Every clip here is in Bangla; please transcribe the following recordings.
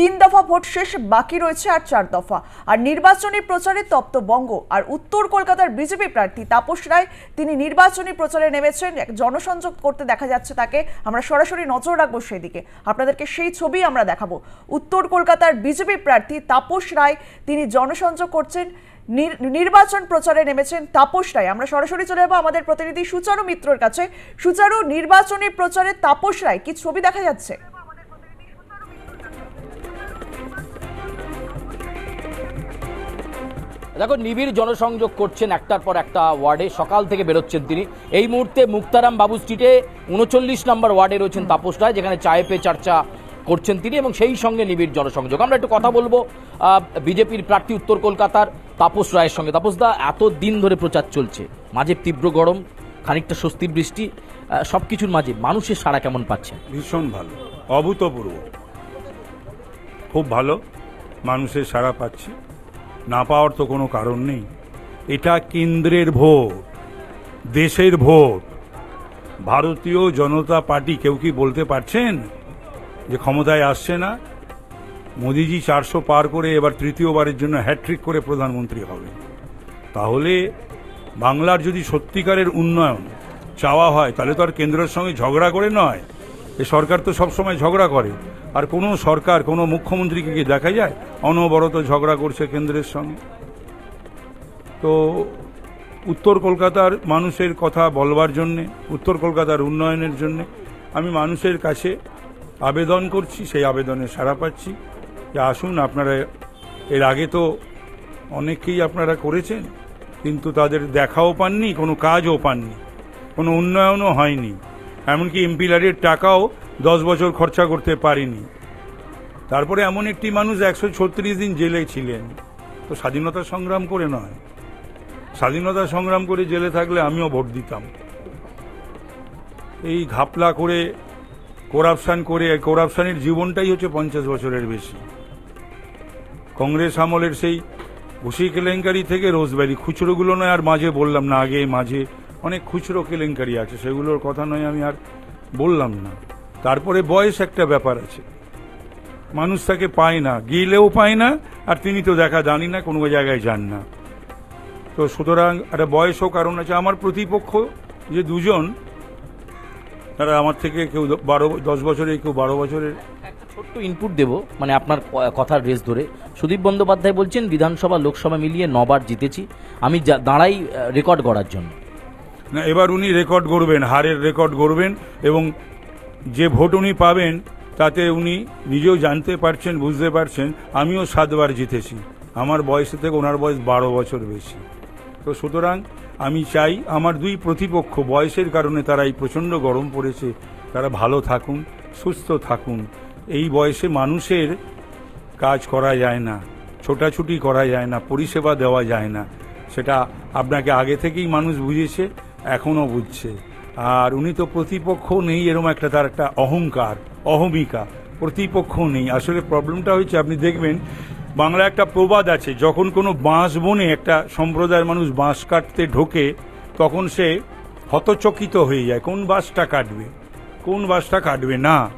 তিন দফা ভোট শেষ বাকি রয়েছে আর চার দফা। আর নির্বাচনী প্রচারে তপ্ত বঙ্গ। আর উত্তর কলকাতার বিজেপি প্রার্থী তাপস রায়, তিনি নির্বাচনী প্রচারে নেমেছেন। এক জনসংযোগ করতে দেখা যাচ্ছে তাকে। আমরা সরাসরি নজর রাখব সেই দিকে আপনাদেরকে সেই ছবি আমরা দেখাবো। উত্তর কলকাতার বিজেপি প্রার্থী তাপস রায়, তিনি জনসংযোগ করছেন। নির- নির্বাচন প্রচারে নেমেছেন তাপস রায়। আমরা সরাসরি চলে যাব আমাদের প্রতিনিধি সুচারু মিত্রর কাছে। সুচারু, নির্বাচনী প্রচারে তাপস রায়, কি ছবি দেখা যাচ্ছে? দেখো, নিবিড় জনসংযোগ করছেন একটার পর একটা ওয়ার্ডে। সকাল থেকে বেরোচ্ছেন তিনি। এই মুহূর্তে মুক্তারাম বাবু স্ট্রিটে উনচল্লিশ নম্বর ওয়ার্ডে রয়েছেন তাপস রায়, যেখানে চায়ে পে চর্চা করছেন তিনি এবং সেই সঙ্গে নিবিড় জনসংযোগ। আমরা একটু কথা বলব বিজেপির প্রার্থী উত্তর কলকাতার তাপস রায়ের সঙ্গে। তাপস দা, এত দিন ধরে প্রচার চলছে। মাঝে তীব্র গরম, খানিকটা স্বস্তি বৃষ্টি সব কিছুর মাঝে মানুষের সাড়া কেমন পাচ্ছে ভীষণ ভালো, অভূতপূর্ব। খুব ভালো, মানুষের সাড়া পাচ্ছি। না পাওয়ার তো কোনো কারণ নেই। এটা কেন্দ্রের ভোট, দেশের ভোট। ভারতীয় জনতা পার্টি কেউ কি বলতে পারছেন যে ক্ষমতায় আসছে না? মোদিজি চারশো পার করে এবার তৃতীয়বারের জন্য হ্যাট্রিক করে প্রধানমন্ত্রী হবে। তাহলে বাংলার যদি সত্যিকারের উন্নয়ন চাওয়া হয়, তাহলে তো আর কেন্দ্রের সঙ্গে ঝগড়া করে নয়। এ সরকার তো সবসময় ঝগড়া করে। আর কোনো সরকার, কোনো মুখ্যমন্ত্রীকে কি দেখা যায়? অনবরত ঝগড়া করছে কেন্দ্রের সঙ্গে। তো উত্তর কলকাতার মানুষের কথা বলবার জন্যে, উত্তর কলকাতার উন্নয়নের জন্যে, আমি মানুষের কাছে আবেদন করছি, সেই আবেদনে সাড়া পাচ্ছি। যে আসুন, আপনারা এর আগে তো অনেককেই আপনারা করেছেন, কিন্তু তাদের দেখাও পাননি, কোনো কাজও পাননি, কোনো উন্নয়নও হয়নি। এমনকি এমপিলারের টাকাও দশ বছর খরচা করতে পারিনি। তারপরে এমন একটি মানুষ একশো ছত্রিশ দিন জেলে ছিলেন। তো স্বাধীনতা সংগ্রাম করে নয়। স্বাধীনতা সংগ্রাম করে জেলে থাকলে আমিও ভোট দিতাম। এই ঘাপলা করে করাপশান করে করাপশানের জীবনটাই হচ্ছে পঞ্চাশ বছরের বেশি। কংগ্রেস আমলের সেই ঘুষি কেলেঙ্কারি থেকে রোজবেরি খুচরোগুলো নয় আর মাঝে বললাম না, আগে মাঝে অনেক খুচরো কেলেঙ্কারি আছে, সেগুলোর কথা নয় আমি আর বললাম না। তারপরে বয়স একটা ব্যাপার আছে। মানুষ তাকে পায় না গেলেও পায় না আর তিনি তো দেখা জানি না কোনো জায়গায় যান না। তো সুতরাং একটা বয়সও কারণ আছে আমার প্রতিপক্ষ যে দুজন তারা আমার থেকে কেউ বারো দশ বছরের কেউ বারো বছরের। ছোট্ট ইনপুট দেব মানে আপনার কথার রেস ধরে। সুদীপ বন্দ্যোপাধ্যায় বলছেন বিধানসভা লোকসভা মিলিয়ে নবার জিতেছি। আমি দাঁড়াই রেকর্ড করার জন্য। না এবার উনি রেকর্ড করবেন হারের রেকর্ড করবেন এবং যে ভোট উনি পাবেন, তাতে উনি নিজেও জানতে পারছেন, বুঝতে পারছেন, আমিও সাতবার জিতেছি। আমার বয়সে থেকে ওনার বয়স বারো বছর বেশি। তো সুতরাং আমি চাই আমার দুই প্রতিপক্ষ, বয়সের কারণে তারা এই প্রচণ্ড গরম পড়েছে, তারা ভালো থাকুন, সুস্থ থাকুন। এই বয়সে মানুষের কাজ করা যায় না, ছোটাছুটি করা যায় না, পরিষেবা দেওয়া যায় না। সেটা আপনাকে আগে থেকেই মানুষ বুঝেছে, এখনও বুঝছে। আর উনি তো প্রতিপক্ষ নেই এরকম একটা তার একটা অহংকার, অহমিকা। প্রতিপক্ষ নেই। আসলে প্রবলেমটা হয়েছে, আপনি দেখবেন বাংলা একটা প্রবাদ আছে, যখন কোনো বাঁশ বনে একটা সম্প্রদায়ের মানুষ বাঁশ কাটতে ঢোকে, তখন সে হতচকিত হয়ে যায়, কোন বাঁশটা কাটবে, কোন বাঁশটা কাটবে না।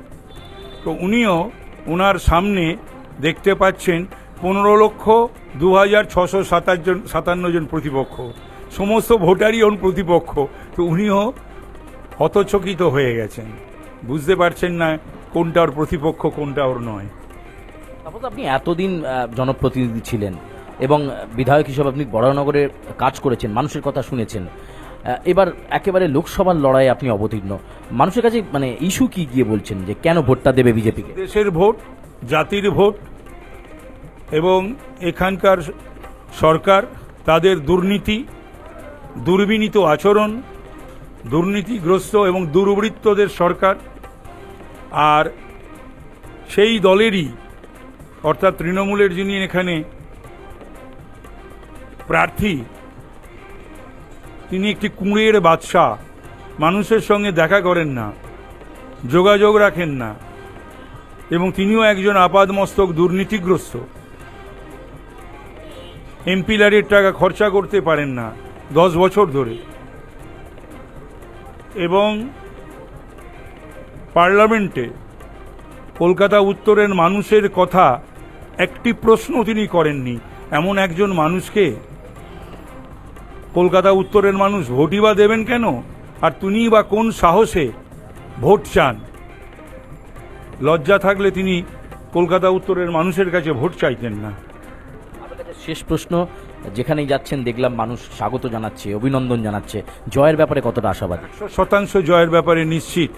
তো উনিও ওনার সামনে দেখতে পাচ্ছেন, পনেরো লক্ষ দু হাজার ছশো সাতাশ জন, সাতান্ন জন প্রতিপক্ষ। সমস্ত ভোটারই ওন প্রতিপক্ষ। তো উনিও হতচকিত হয়ে গেছেন। বুঝতে পারছেন না কোনটা ওর প্রতিপক্ষ কোনটা ওর নয়। তারপর আপনি এতদিন জনপ্রতিনিধি ছিলেন এবং বিধায়ক হিসেবে আপনি বড়নগরে কাজ করেছেন মানুষের কথা শুনেছেন এবার একেবারে লোকসভার লড়াইয়ে আপনি অবতীর্ণ। মানুষের কাছে মানে ইস্যু কি গিয়ে বলছেন যে কেন ভোটটা দেবে বিজেপিকে? দেশের ভোট জাতির ভোট এবং এখানকার সরকার তাদের দুর্নীতি দুর্বিনীত আচরণ দুর্নীতিগ্রস্ত এবং দুর্বৃত্তদের সরকার, আর সেই দলেরই, অর্থাৎ তৃণমূলের যিনি এখানে প্রার্থী, তিনি একটি কুঁড়ের বাদশাহ। মানুষের সঙ্গে দেখা করেন না, যোগাযোগ রাখেন না, এবং তিনিও একজন আপাদমস্তক দুর্নীতিগ্রস্ত। এমপিলারের টাকা খরচা করতে পারেন না দশ বছর ধরে। এবং পার্লামেন্টে কলকাতা উত্তরের মানুষের কথা একটি প্রশ্ন তিনি করেননি। এমন একজন মানুষকে কলকাতা উত্তরের মানুষ ভোটই বা দেবেন কেন? আর তিনি বা কোন সাহসে ভোট চান? লজ্জা থাকলে তিনি কলকাতা উত্তরের মানুষের কাছে ভোট চাইতেন না। শেষ প্রশ্ন যেখানেই যাচ্ছেন দেখলাম মানুষ স্বাগত জানাচ্ছে, অভিনন্দন জানাচ্ছে। জয়ের ব্যাপারে কতটা আশাবাদী? শতাংশ জয়ের ব্যাপারে নিশ্চিত।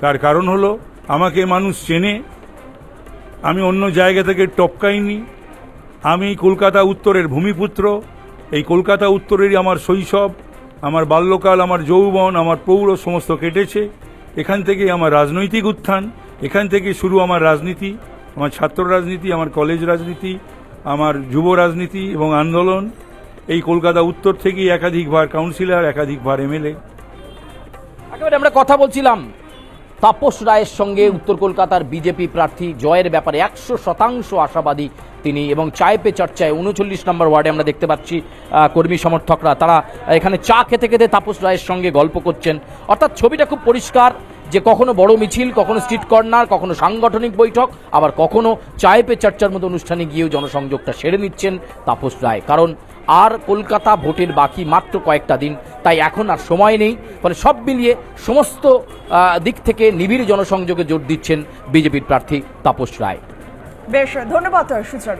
তার কারণ হলো, আমাকে মানুষ চেনে। আমি অন্য জায়গা থেকে টপকাইনি। আমি কলকাতা উত্তরের ভূমিপুত্র। এই কলকাতা উত্তরেরই আমার শৈশব। আমার বাল্যকাল, আমার যৌবন, আমার পৌর সমস্ত কেটেছে। এখান থেকেই আমার রাজনৈতিক উত্থান। এখান থেকে শুরু আমার রাজনীতি, আমার ছাত্র রাজনীতি, আমার কলেজ রাজনীতি আমার যুব রাজনীতি এবং আন্দোলন, এই কলকাতা উত্তর থেকেই একাধিকবার কাউন্সিলর, একাধিকবার এমএলএ। আমরা কথা বলছিলাম তাপস রায়ের সঙ্গে উত্তর কলকাতার বিজেপি প্রার্থী জয়ের ব্যাপারে। একশো শতাংশ আশাবাদী তিনি এবং চায় পে চর্চায় উনচল্লিশ নম্বর ওয়ার্ডে আমরা দেখতে পাচ্ছি কর্মী সমর্থকরা। তারা এখানে চা খেতে খেতে তাপস রায়ের সঙ্গে গল্প করছেন। অর্থাৎ ছবিটা খুব পরিষ্কার। যে কখনো বড় মিছিল, কখনো স্ট্রিট কর্নার কখনো সাংগঠনিক বৈঠক, আবার কখনো চায় পে চর্চার মতো অনুষ্ঠানে গিয়েও জনসংযোগটা সেরে নিচ্ছেন তাপস রায়। কারণ আর কলকাতা ভোটের বাকি মাত্র কয়েকটা দিন, তাই এখন আর সময় নেই। ফলে সব মিলিয়ে সমস্ত দিক থেকে নিবিড় জনসংযোগে জোর দিচ্ছেন বিজেপির প্রার্থী তাপস রায়। বেশ, ধন্যবাদ, সুচর।